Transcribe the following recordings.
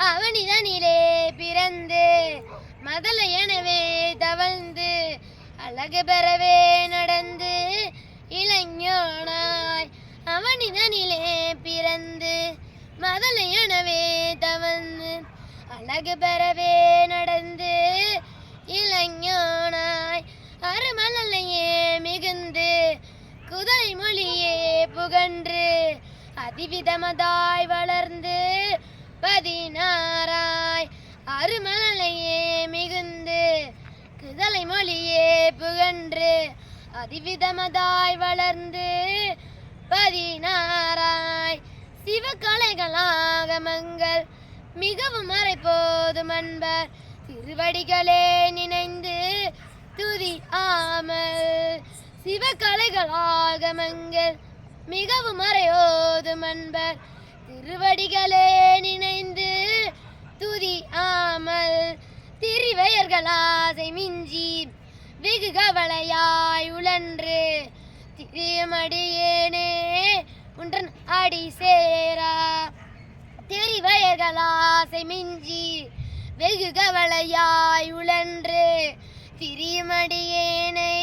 அவனிதனிலே பிறந்து மதல எனவே தவழ்ந்து அழகு பெறவே நடந்து இளைஞனாய் அவனிதனிலே பிறந்து மதல எனவே தவழ்ந்து அழகு பெறவே நடந்து இளைஞனாய் அருமலையே மிகுந்து குதிரை மொழியே புகன்று அதிவிதமதாய் வளர்ந்து பதினாராய் அருமலையே மிகுந்து குதலை மொழியே புகன்று அதிவிதமதாய் வளர்ந்து பதினாராய் சிவகலைகளாகமங்கள் மிகவும் மறைப்போதும் அன்பர் திருவடிகளே நினைந்து துதி ஆமல். சிவகலைகள் ஆகமங்கள் மிகவும் மறையோதும் அன்பர் திருவடிகளே நினைந்து துதி ஆமல் திரிவையர்கள் மிஞ்சி வெகு கவலையாய் உழன்று திரியமடியேனே உன்றன் அடி சேரா. தெரிவயர்கள் மிஞ்சி வெகு கவலையாய் உழன்று திரிமடியேனை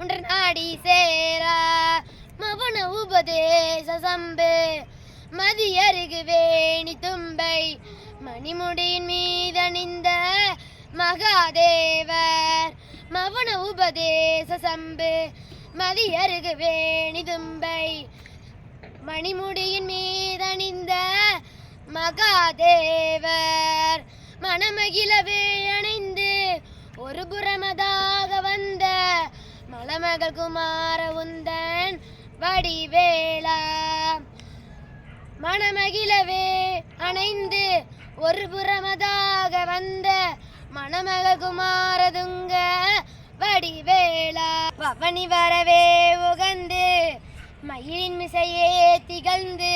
உன்றன் அடி சேரா. மவன உபதேச சம்பு மதியருகு வேணி தும்பை மணிமுடியின் மீதணிந்த மகாதேவர் மவன உபதேச சம்பு மதியருகு வேணி தும்பை. மணிமுடியின் மீதணிந்த மகாதேவர் மணமகிழவே அணைந்து ஒரு புறமதாக வந்த மலமகள் குமார உந்தன் வடிவேலா. மணமகிழவே அணைந்து ஒரு புறமதாக வந்த மணமக குமாரதுங்க வடிவேலா பவனி வரவே உகந்து மயிலின் மிசையே திகழ்ந்து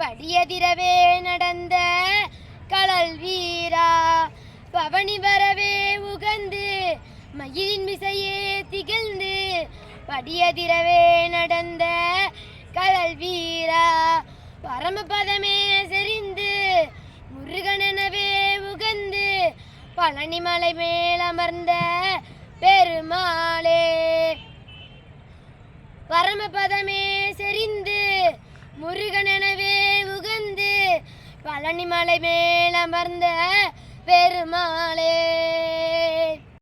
படியதிரவே நடந்த கடல் வீரா. பவனி வரவே உகந்து மயிலின் மிசையே திகழ்ந்து படியதிரவே நடந்த கடல் வீரா. பரமபதமே பழனிமலை மேல் அமர்ந்த பெருமாளே. பரமபதமே செறிந்து முருகனெனவே உகந்து பழனிமலை மேல் அமர்ந்த பெருமாளே.